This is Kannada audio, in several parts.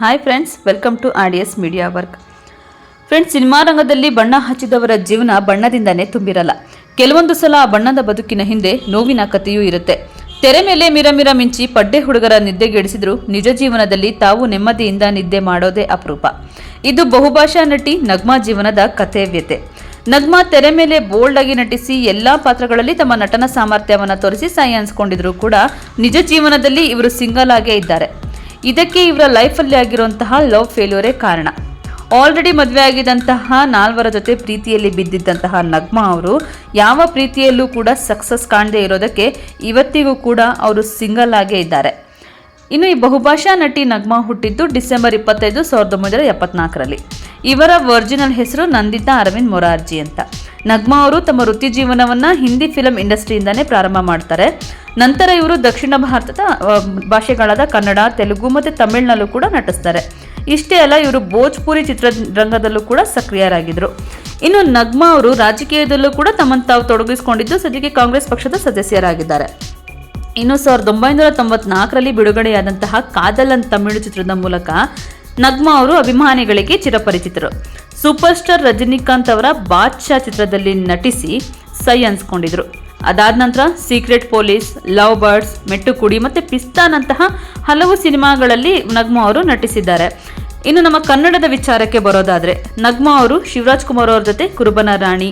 Hi friends welcome to R S media work friends cinema ರಂಗದಲ್ಲಿ ಬಣ್ಣ ಹಚ್ಚಿದವರ ಜೀವನ ಬಣ್ಣದಿಂದನೇ ತುಂಬಿರಲ್ಲ. ಕೆಲವೊಂದು ಸಲ ಆ ಬಣ್ಣದ ಬದುಕಿನ ಹಿಂದೆ ನೋವಿನ ಕಥೆಯೂ ಇರುತ್ತೆ. ತೆರೆ ಮೇಲೆ ಮಿರ ಮಿರ ಮಿಂಚಿ ಪಡ್ಡೆ ಹುಡುಗರ ನಿದ್ದೆಗೆಡಿಸಿದ್ರು ನಿಜ ಜೀವನದಲ್ಲಿ ತಾವು ನೆಮ್ಮದಿಯಿಂದ ನಿದ್ದೆ ಮಾಡೋದೇ ಅಪರೂಪ. ಇದು ಬಹುಭಾಷಾ ನಟಿ ನಗ್ಮಾ ಜೀವನದ ಕಥೆ ವ್ಯತೆ ನಗ್ಮಾ ತೆರೆ ಮೇಲೆ ಬೋಲ್ಡ್ ಆಗಿ ನಟಿಸಿ ಎಲ್ಲಾ ಪಾತ್ರಗಳಲ್ಲಿ ತಮ್ಮ ನಟನ ಸಾಮರ್ಥ್ಯವನ್ನು ತೋರಿಸಿ ಸಾಯಿ ಅನ್ಸ್ಕೊಂಡಿದ್ರು ಕೂಡ ನಿಜ ಜೀವನದಲ್ಲಿ ಇವರು ಸಿಂಗಲ್ ಆಗೇ ಇದ್ದಾರೆ. ಇದಕ್ಕೆ ಇವರ ಲೈಫಲ್ಲಿ ಆಗಿರುವಂತಹ ಲವ್ ಫೇಲ್ಯೂರೇ ಕಾರಣ. ಆಲ್ರೆಡಿ ಮದುವೆ ಆಗಿದ್ದಂತಹ ನಾಲ್ವರ ಜೊತೆ ಪ್ರೀತಿಯಲ್ಲಿ ಬಿದ್ದಿದ್ದಂತಹ ನಗ್ಮಾ ಅವರು ಯಾವ ಪ್ರೀತಿಯಲ್ಲೂ ಕೂಡ ಸಕ್ಸಸ್ ಕಾಣದೇ ಇರೋದಕ್ಕೆ ಇವತ್ತಿಗೂ ಕೂಡ ಅವರು ಸಿಂಗಲ್ ಆಗೇ ಇದ್ದಾರೆ. ಇನ್ನು ಈ ಬಹುಭಾಷಾ ನಟಿ ನಗ್ಮಾ ಹುಟ್ಟಿದ್ದು ಡಿಸೆಂಬರ್ ಇಪ್ಪತ್ತೈದು ಸಾವಿರದ ಒಂಬೈನೂರ ಎಪ್ಪತ್ನಾಲ್ಕರಲ್ಲಿ. ಇವರ ವರ್ಜಿನಲ್ ಹೆಸರು ನಂದಿತಾ ಅರವಿಂದ್ ಮೊರಾರ್ಜಿ ಅಂತ. ನಗ್ಮಾ ಅವರು ತಮ್ಮ ವೃತ್ತಿ ಜೀವನವನ್ನು ಹಿಂದಿ ಫಿಲಂ ಇಂಡಸ್ಟ್ರಿಯಿಂದಲೇ ಪ್ರಾರಂಭ ಮಾಡ್ತಾರೆ. ನಂತರ ಇವರು ದಕ್ಷಿಣ ಭಾರತದ ಭಾಷೆಗಳಾದ ಕನ್ನಡ, ತೆಲುಗು ಮತ್ತು ತಮಿಳ್ನಲ್ಲೂ ಕೂಡ ನಟಿಸ್ತಾರೆ. ಇಷ್ಟೇ ಅಲ್ಲ, ಇವರು ಭೋಜ್ಪುರಿ ಚಿತ್ರರಂಗದಲ್ಲೂ ಕೂಡ ಸಕ್ರಿಯರಾಗಿದ್ದರು ಇನ್ನು ನಗ್ಮಾ ಅವರು ರಾಜಕೀಯದಲ್ಲೂ ಕೂಡ ತಮ್ಮನ್ನು ತಾವು ತೊಡಗಿಸಿಕೊಂಡಿದ್ದು ಸದ್ಯಕ್ಕೆ ಕಾಂಗ್ರೆಸ್ ಪಕ್ಷದ ಸದಸ್ಯರಾಗಿದ್ದಾರೆ. ಇನ್ನು ಸಾವಿರದ ಒಂಬೈನೂರ ತೊಂಬತ್ನಾಲ್ಕರಲ್ಲಿ ಬಿಡುಗಡೆಯಾದಂತಹ ಕಾದಲನ್ ತಮಿಳು ಚಿತ್ರದ ಮೂಲಕ ನಗ್ಮಾ ಅವರು ಅಭಿಮಾನಿಗಳಿಗೆ ಚಿರಪರಿಚಿತರು. ಸೂಪರ್ ಸ್ಟಾರ್ ರಜನಿಕಾಂತ್ ಅವರ ಬಾದ್ಶಾ ಚಿತ್ರದಲ್ಲಿ ನಟಿಸಿ ಸೈ ಅನ್ಸ್ಕೊಂಡಿದ್ರು. ಅದಾದ ನಂತರ secret police, love birds, Mettukudi ಮತ್ತು ಪಿಸ್ತಾನಂತಹ ಹಲವು ಸಿನಿಮಾಗಳಲ್ಲಿ ನಗ್ಮಾ ಅವರು ನಟಿಸಿದ್ದಾರೆ. ಇನ್ನು ನಮ್ಮ ಕನ್ನಡದ ವಿಚಾರಕ್ಕೆ ಬರೋದಾದರೆ, ನಗ್ಮಾ ಅವರು ಶಿವರಾಜ್ ಕುಮಾರ್ ಅವ್ರ ಜೊತೆ ಕುರುಬನ ರಾಣಿ,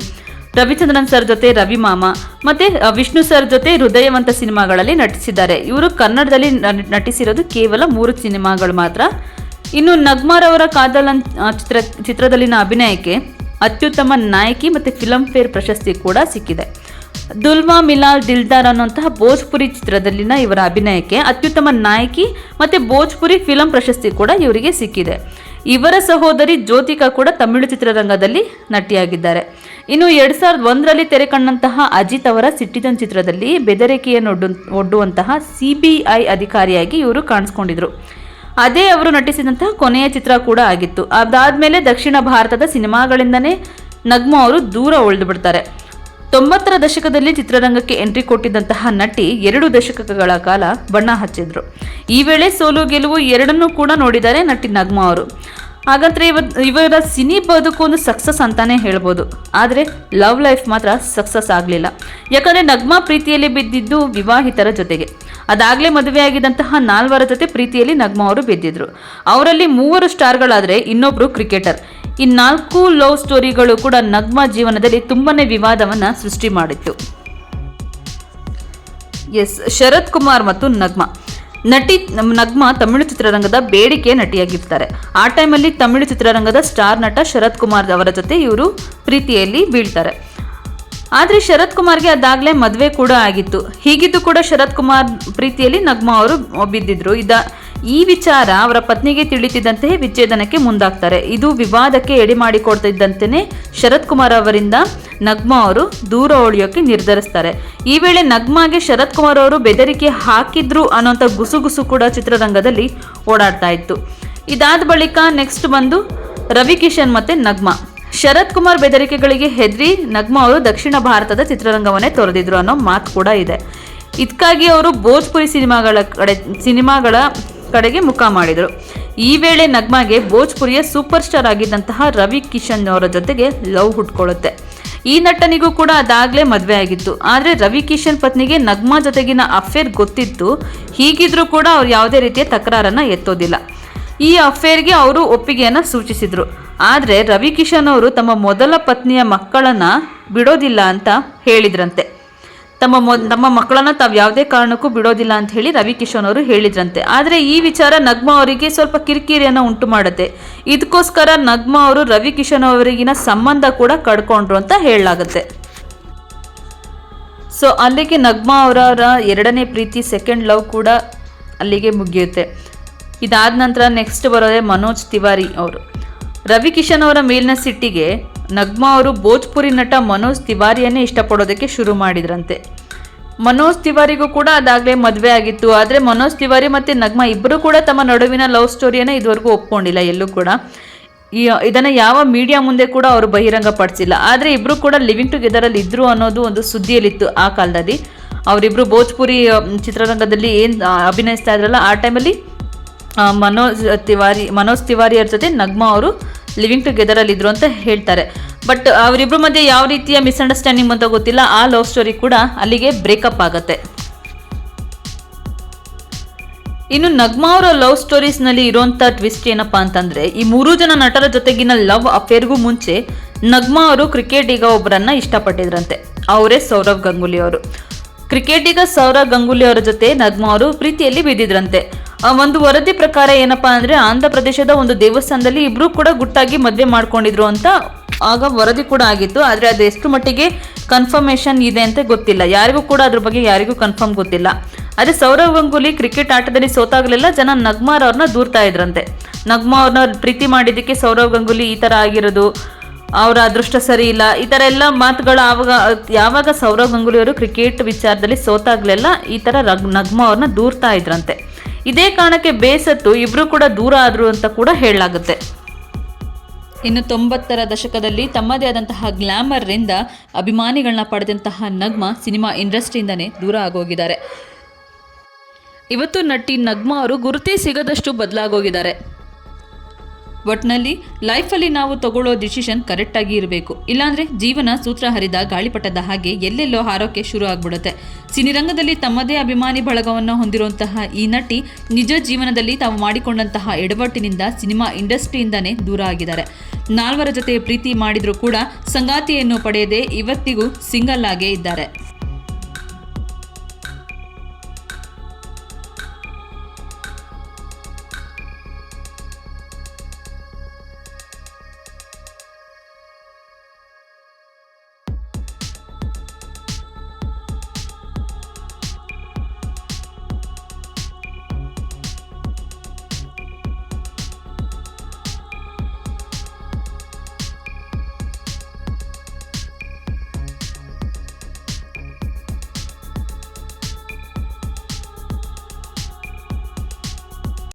ರವಿಚಂದ್ರನ್ ಸರ್ ಜೊತೆ ರವಿ ಮಾಮ, ಮತ್ತೆ ವಿಷ್ಣು ಸರ್ ಜೊತೆ ಹೃದಯವಂತ ಸಿನಿಮಾಗಳಲ್ಲಿ ನಟಿಸಿದ್ದಾರೆ. ಇವರು ಕನ್ನಡದಲ್ಲಿ ನಟಿಸಿರೋದು ಕೇವಲ ಮೂರು ಸಿನಿಮಾಗಳು ಮಾತ್ರ. ಇನ್ನು ನಗ್ಮಾರ್ ಕಾದಲನ್ ಕಾದಲ್ ಚಿತ್ರ, ಚಿತ್ರದಲ್ಲಿನ ಅಭಿನಯಕ್ಕೆ ಅತ್ಯುತ್ತಮ ನಾಯಕಿ ಮತ್ತು ಫಿಲಂ ಫೇರ್ ಪ್ರಶಸ್ತಿ ಕೂಡ ಸಿಕ್ಕಿದೆ. ದುಲ್ಮಾ ಮಿಲಾಲ್ ದಿಲ್ದಾರ್ ಅನ್ನುವಂತಹ ಭೋಜ್ಪುರಿ ಚಿತ್ರದಲ್ಲಿನ ಇವರ ಅಭಿನಯಕ್ಕೆ ಅತ್ಯುತ್ತಮ ನಾಯಕಿ ಮತ್ತು ಭೋಜ್ಪುರಿ ಫಿಲಂ ಪ್ರಶಸ್ತಿ ಕೂಡ ಇವರಿಗೆ ಸಿಕ್ಕಿದೆ. ಇವರ ಸಹೋದರಿ ಜ್ಯೋತಿಕಾ ಕೂಡ ತಮಿಳು ಚಿತ್ರರಂಗದಲ್ಲಿ ನಟಿಯಾಗಿದ್ದಾರೆ. ಇನ್ನು ಎರಡು ಸಾವಿರದ ಒಂದರಲ್ಲಿ ತೆರೆ ಕಂಡಂತಹ ಅಜಿತ್ ಅವರ ಸಿಟಿಜನ್ ಚಿತ್ರದಲ್ಲಿ ಬೆದರಿಕೆಯನ್ನು ಒಡ್ಡು, ಒಡ್ಡುವಂತಹ ಐ ಅಧಿಕಾರಿಯಾಗಿ ಇವರು ಕಾಣಿಸ್ಕೊಂಡಿದ್ರು. ಅದೇ ಅವರು ನಟಿಸಿದಂತಹ ಕೊನೆಯ ಚಿತ್ರ ಕೂಡ ಆಗಿತ್ತು. ಅದಾದ್ಮೇಲೆ ದಕ್ಷಿಣ ಭಾರತದ ಸಿನಿಮಾಗಳಿಂದನೇ ನಗ್ಮಾ ಅವರು ದೂರ ಉಳಿದು ಬಿಡ್ತಾರೆ. ತೊಂಬತ್ತರ ದಶಕದಲ್ಲಿ ಚಿತ್ರರಂಗಕ್ಕೆ ಎಂಟ್ರಿ ಕೊಟ್ಟಿದ್ದಂತಹ ನಟಿ ಎರಡು ದಶಕಗಳ ಕಾಲ ಬಣ್ಣ ಹಚ್ಚಿದ್ರು. ಈ ವೇಳೆ ಸೋಲು ಗೆಲುವು ಎರಡನ್ನೂ ಕೂಡ ನೋಡಿದ್ದಾರೆ ನಟಿ ನಗ್ಮಾ ಅವರು. ಹಾಗಂದ್ರೆ ಇವ, ಇವರ ಸಿನಿ ಬದುಕು ಒಂದು ಸಕ್ಸಸ್ ಅಂತಾನೆ ಹೇಳ್ಬೋದು. ಆದರೆ ಲವ್ ಲೈಫ್ ಮಾತ್ರ ಸಕ್ಸಸ್ ಆಗಲಿಲ್ಲ. ಯಾಕಂದರೆ ನಗ್ಮಾ ಪ್ರೀತಿಯಲ್ಲಿ ಬಿದ್ದಿದ್ದು ವಿವಾಹಿತರ ಜೊತೆಗೆ. ಅದಾಗಲೇ ಮದುವೆಯಾಗಿದ್ದಂತಹ ನಾಲ್ವರ ಜೊತೆ ಪ್ರೀತಿಯಲ್ಲಿ ನಗ್ಮಾ ಅವರು ಬಿದ್ದಿದ್ರು. ಅವರಲ್ಲಿ ಮೂವರು ಸ್ಟಾರ್ಗಳಾದರೆ ಇನ್ನೊಬ್ಬರು ಕ್ರಿಕೆಟರ್. ಈ ನಾಲ್ಕು ಲವ್ ಸ್ಟೋರಿಗಳು ಕೂಡ ನಗ್ಮಾ ಜೀವನದಲ್ಲಿ ತುಂಬಾ ವಿವಾದವನ್ನು ಸೃಷ್ಟಿ ಮಾಡಿತ್ತು. ಎಸ್, ಶರತ್ ಕುಮಾರ್ ಮತ್ತು ನಗ್ಮಾ. ನಟಿ, ನಗ್ಮಾ ತಮಿಳು ಚಿತ್ರರಂಗದ ಬೇಡಿಕೆ ನಟಿಯಾಗಿರ್ತಾರೆ. ಆ ಟೈಮಲ್ಲಿ ತಮಿಳು ಚಿತ್ರರಂಗದ ಸ್ಟಾರ್ ನಟ ಶರತ್ ಕುಮಾರ್ ಅವರ ಜೊತೆ ಇವರು ಪ್ರೀತಿಯಲ್ಲಿ ಬೀಳ್ತಾರೆ. ಆದರೆ ಶರತ್ ಕುಮಾರ್ಗೆ ಅದಾಗಲೇ ಮದುವೆ ಕೂಡ ಆಗಿತ್ತು. ಹೀಗಿದ್ದು ಕೂಡ ಶರತ್ ಕುಮಾರ್ ಪ್ರೀತಿಯಲ್ಲಿ ನಗ್ಮಾ ಅವರು ಬಿದ್ದಿದ್ರು. ಇದ ಈ ವಿಚಾರ ಅವರ ಪತ್ನಿಗೆ ತಿಳಿತಿದ್ದಂತೆ ವಿಚ್ಛೇದನಕ್ಕೆ ಮುಂದಾಗ್ತಾರೆ. ಇದು ವಿವಾದಕ್ಕೆ ಎಡೆ ಮಾಡಿಕೊಡ್ತಿದ್ದಂತೆಯೇ ಶರತ್ ಕುಮಾರ್ ಅವರಿಂದ ನಗ್ಮಾ ಅವರು ದೂರ ಉಳಿಯೋಕೆ ನಿರ್ಧರಿಸ್ತಾರೆ. ಈ ವೇಳೆ ನಗ್ಮಾಗೆ ಶರತ್ ಕುಮಾರ್ ಅವರು ಬೆದರಿಕೆ ಹಾಕಿದ್ರು ಅನ್ನೋಂಥ ಗುಸುಗುಸು ಕೂಡ ಚಿತ್ರರಂಗದಲ್ಲಿ ಓಡಾಡ್ತಾ ಇತ್ತು. ಇದಾದ ಬಳಿಕ ನೆಕ್ಸ್ಟ್ ಬಂದು ರವಿ ಕಿಶನ್ ಮತ್ತೆ ನಗ್ಮಾ. ಶರತ್ ಕುಮಾರ್ ಬೆದರಿಕೆಗಳಿಗೆ ಹೆದರಿ ನಗ್ಮಾ ಅವರು ದಕ್ಷಿಣ ಭಾರತದ ಚಿತ್ರರಂಗವನ್ನೇ ತೊರೆದಿದ್ರು ಅನ್ನೋ ಮಾತು ಕೂಡ ಇದೆ. ಇದಕ್ಕಾಗಿ ಅವರು ಭೋಜ್ಪುರಿ ಸಿನಿಮಾಗಳ ಕಡೆ, ಸಿನಿಮಾಗಳ ಕಡೆಗೆ ಮುಖ ಮಾಡಿದರು. ಈ ವೇಳೆ ನಗ್ಮಾಗೆ ಭೋಜ್ಪುರಿಯ ಸೂಪರ್ ಸ್ಟಾರ್ ಆಗಿದ್ದಂತಹ ರವಿ ಕಿಶನ್ ಅವರ ಜೊತೆಗೆ ಲವ್ ಹುಟ್ಕೊಳ್ಳುತ್ತೆ. ಈ ನಟನಿಗೂ ಕೂಡ ಅದಾಗಲೇ ಮದುವೆ ಆಗಿತ್ತು. ಆದರೆ ರವಿ ಕಿಶನ್ ಪತ್ನಿಗೆ ನಗ್ಮಾ ಜೊತೆಗಿನ ಅಫೇರ್ ಗೊತ್ತಿತ್ತು. ಹೀಗಿದ್ರೂ ಕೂಡ ಅವ್ರು ಯಾವುದೇ ರೀತಿಯ ತಕರಾರನ್ನು ಎತ್ತೋದಿಲ್ಲ. ಈ ಅಫೇರ್ಗೆ ಅವರು ಒಪ್ಪಿಗೆಯನ್ನು ಸೂಚಿಸಿದ್ರು. ಆದರೆ ರವಿಕಿಶನ್ ಅವರು ತಮ್ಮ ಮೊದಲ ಪತ್ನಿಯ ಮಕ್ಕಳನ್ನು ಬಿಡೋದಿಲ್ಲ ಅಂತ ಹೇಳಿದ್ರಂತೆ. ತಮ್ಮ ಮೊ, ತಮ್ಮ ಮಕ್ಕಳನ್ನು ತಾವು ಯಾವುದೇ ಕಾರಣಕ್ಕೂ ಬಿಡೋದಿಲ್ಲ ಅಂತ ಹೇಳಿ ರವಿಕಿಶನ್ ಅವರು ಹೇಳಿದ್ರಂತೆ. ಆದರೆ ಈ ವಿಚಾರ ನಗ್ಮಾ ಅವರಿಗೆ ಸ್ವಲ್ಪ ಕಿರಿಕಿರಿಯನ್ನು ಉಂಟು ಮಾಡುತ್ತೆ. ಇದಕ್ಕೋಸ್ಕರ ನಗ್ಮಾ ಅವರು ರವಿ ಕಿಶನ್ ಅವರಿಗಿನ ಸಂಬಂಧ ಕೂಡ ಕಡ್ಕೊಂಡ್ರು ಅಂತ ಹೇಳಲಾಗುತ್ತೆ. ಸೊ, ಅಲ್ಲಿಗೆ ನಗ್ಮಾ ಅವರ ಎರಡನೇ ಪ್ರೀತಿ ಸೆಕೆಂಡ್ ಲವ್ ಕೂಡ ಅಲ್ಲಿಗೆ ಮುಗಿಯುತ್ತೆ. ಇದಾದ ನಂತರ ನೆಕ್ಸ್ಟ್ ಬರೋದೇ ಮನೋಜ್ ತಿವಾರಿ ಅವರು. ರವಿ ಕಿಶನ್ ಅವರ ಮೇಲಿನ ಸಿಟ್ಟಿಗೆ ನಗ್ಮಾ ಅವರು ಭೋಜ್ಪುರಿ ನಟ ಮನೋಜ್ ತಿವಾರಿಯನ್ನೇ ಇಷ್ಟಪಡೋದಕ್ಕೆ ಶುರು ಮಾಡಿದ್ರಂತೆ. ಮನೋಜ್ ತಿವಾರಿಗೂ ಕೂಡ ಅದಾಗಲೇ ಮದುವೆ ಆಗಿತ್ತು. ಆದರೆ ಮನೋಜ್ ತಿವಾರಿ ಮತ್ತು ನಗ್ಮಾ ಇಬ್ಬರು ಕೂಡ ತಮ್ಮ ನಡುವಿನ ಲವ್ ಸ್ಟೋರಿಯನ್ನು ಇದುವರೆಗೂ ಒಪ್ಕೊಂಡಿಲ್ಲ. ಎಲ್ಲೂ ಕೂಡ ಈ, ಇದನ್ನು ಯಾವ ಮೀಡಿಯಾ ಮುಂದೆ ಕೂಡ ಅವರು ಬಹಿರಂಗ ಪಡಿಸಿಲ್ಲ ಆದರೆ ಇಬ್ಬರು ಕೂಡ ಲಿವಿಂಗ್ ಟುಗೆದರಲ್ಲಿ ಇದ್ದರು ಅನ್ನೋದು ಒಂದು ಸುದ್ದಿಯಲ್ಲಿತ್ತು ಆ ಕಾಲದಲ್ಲಿ. ಅವರಿಬ್ಬರು ಭೋಜ್ಪುರಿ ಚಿತ್ರರಂಗದಲ್ಲಿ ಏನು ಅಭಿನಯಿಸ್ತಾ ಇದ್ರಲ್ಲ, ಆ ಟೈಮಲ್ಲಿ ಮನೋಜ್ ತಿವಾರಿ, ಮನೋಜ್ ತಿವಾರಿಯವ್ರ ಜೊತೆ ನಗ್ಮಾ ಅವರು ಲಿವಿಂಗ್ ಟುಗೆದರ್ ಅಲ್ಲಿ ಇದ್ರು ಅಂತ ಹೇಳ್ತಾರೆ. ಬಟ್ ಅವರಿಬ್ಬರ ಮಧ್ಯೆ ಯಾವ ರೀತಿಯ ಮಿಸ್ಅಂಡರ್ಸ್ಟ್ಯಾಂಡಿಂಗ್ ಅಂತ ಗೊತ್ತಿಲ್ಲ. ಆ ಲವ್ ಸ್ಟೋರಿ ಕೂಡ ಅಲ್ಲಿಗೆ ಬ್ರೇಕಪ್ ಆಗತ್ತೆ. ಇನ್ನು ನಗ್ಮಾ ಅವರ ಲವ್ ಸ್ಟೋರೀಸ್ನಲ್ಲಿ ಇರೋಂಥ ಟ್ವಿಸ್ಟ್ ಏನಪ್ಪ ಅಂತಂದ್ರೆ, ಈ ಮೂರು ಜನ ನಟರ ಜೊತೆಗಿನ ಲವ್ ಅಫೇರ್ಗೂ ಮುಂಚೆ ನಗ್ಮಾ ಅವರು ಕ್ರಿಕೆಟಿಗ ಒಬ್ಬರನ್ನ ಇಷ್ಟಪಟ್ಟಿದ್ರಂತೆ. ಅವರೇ ಸೌರವ್ ಗಂಗೂಲಿ ಅವರು. ಕ್ರಿಕೆಟಿಗ ಸೌರವ್ ಗಂಗೂಲಿ ಅವರ ಜೊತೆ ನಗ್ಮಾ ಅವರು ಪ್ರೀತಿಯಲ್ಲಿ ಬಿದ್ದಿದ್ರಂತೆ. ಒಂದು ವರದಿ ಪ್ರಕಾರ ಏನಪ್ಪಾ ಅಂದ್ರೆ ಆಂಧ್ರ ಪ್ರದೇಶದ ಒಂದು ದೇವಸ್ಥಾನದಲ್ಲಿ ಇಬ್ರು ಕೂಡ ಗುಟ್ಟಾಗಿ ಮದುವೆ ಮಾಡ್ಕೊಂಡಿದ್ರು ಅಂತ ಆಗ ವರದಿ ಕೂಡ ಆಗಿತ್ತು. ಆದರೆ ಅದು ಎಷ್ಟು ಮಟ್ಟಿಗೆ ಕನ್ಫರ್ಮೇಷನ್ ಇದೆ ಅಂತ ಗೊತ್ತಿಲ್ಲ. ಯಾರಿಗೂ ಕೂಡ ಅದ್ರ ಬಗ್ಗೆ ಯಾರಿಗೂ ಕನ್ಫರ್ಮ್ ಗೊತ್ತಿಲ್ಲ. ಆದರೆ ಸೌರವ್ ಗಂಗೂಲಿ ಕ್ರಿಕೆಟ್ ಆಟದಲ್ಲಿ ಸೋತಾಗಲೆಲ್ಲ ಜನ ನಗ್ಮಾರ್ ಅವ್ರನ್ನ ದೂರ್ತಾ ಇದ್ರಂತೆ. ನಗ್ಮಾ ಅವ್ರನ್ನ ಪ್ರೀತಿ ಮಾಡಿದ್ದಕ್ಕೆ ಸೌರವ್ ಗಂಗೂಲಿ ಈ ಥರ ಆಗಿರೋದು, ಅವರ ಅದೃಷ್ಟ ಸರಿ ಇಲ್ಲ. ಈ ಥರ ಎಲ್ಲ ಮಾತುಗಳು ಆವಾಗ, ಯಾವಾಗ ಸೌರವ್ ಗಂಗೂಲಿ ಅವರು ಕ್ರಿಕೆಟ್ ವಿಚಾರದಲ್ಲಿ ಸೋತಾಗ್ಲೆಲ್ಲ ಈ ರಗ್, ನಗ್ಮಾ ಅವ್ರನ್ನ ದೂರ್ತಾ ಇದ್ರಂತೆ. ಇದೇ ಕಾರಣಕ್ಕೆ ಬೇಸತ್ತು ಇಬ್ರು ಕೂಡ ದೂರ ಆದರು ಅಂತ ಕೂಡ ಹೇಳಲಾಗುತ್ತೆ. ಇನ್ನು ತೊಂಬತ್ತರ ದಶಕದಲ್ಲಿ ತಮ್ಮದೇ ಆದಂತಹ ಗ್ಲಾಮರ್ರಿಂದ ಅಭಿಮಾನಿಗಳನ್ನ ಪಡೆದಂತಹ ನಗ್ಮಾ ಸಿನಿಮಾ ಇಂಡಸ್ಟ್ರಿಯಿಂದನೇ ದೂರ ಆಗೋಗಿದ್ದಾರೆ. ಇವತ್ತು ನಟಿ ನಗ್ಮಾ ಅವರು ಗುರುತೇ ಸಿಗದಷ್ಟು ಬದಲಾಗೋಗಿದ್ದಾರೆ. ಒಟ್ನಲ್ಲಿ ಲೈಫಲ್ಲಿ ನಾವು ತಗೊಳ್ಳೋ ಡಿಸಿಷನ್ ಕರೆಕ್ಟಾಗಿ ಇರಬೇಕು. ಇಲ್ಲಾಂದ್ರೆ ಜೀವನ ಸೂತ್ರ ಹರಿದ ಗಾಳಿಪಟದ ಹಾಗೆ ಎಲ್ಲೆಲ್ಲೋ ಹಾರೋಕೆ ಶುರು ಆಗ್ಬಿಡುತ್ತೆ. ಸಿನಿರಂಗದಲ್ಲಿ ತಮ್ಮದೇ ಅಭಿಮಾನಿ ಬಳಗವನ್ನು ಹೊಂದಿರುವಂತಹ ಈ ನಟಿ ನಿಜ ಜೀವನದಲ್ಲಿ ತಾವು ಮಾಡಿಕೊಂಡಂತಹ ಎಡವಟ್ಟಿನಿಂದ ಸಿನಿಮಾ ಇಂಡಸ್ಟ್ರಿಯಿಂದನೇ ದೂರ ಆಗಿದ್ದಾರೆ. ನಾಲ್ವರ ಜೊತೆ ಪ್ರೀತಿ ಮಾಡಿದರೂ ಕೂಡ ಸಂಗಾತಿಯನ್ನು ಪಡೆಯದೆ ಇವತ್ತಿಗೂ ಸಿಂಗಲ್ ಆಗೇ ಇದ್ದಾರೆ.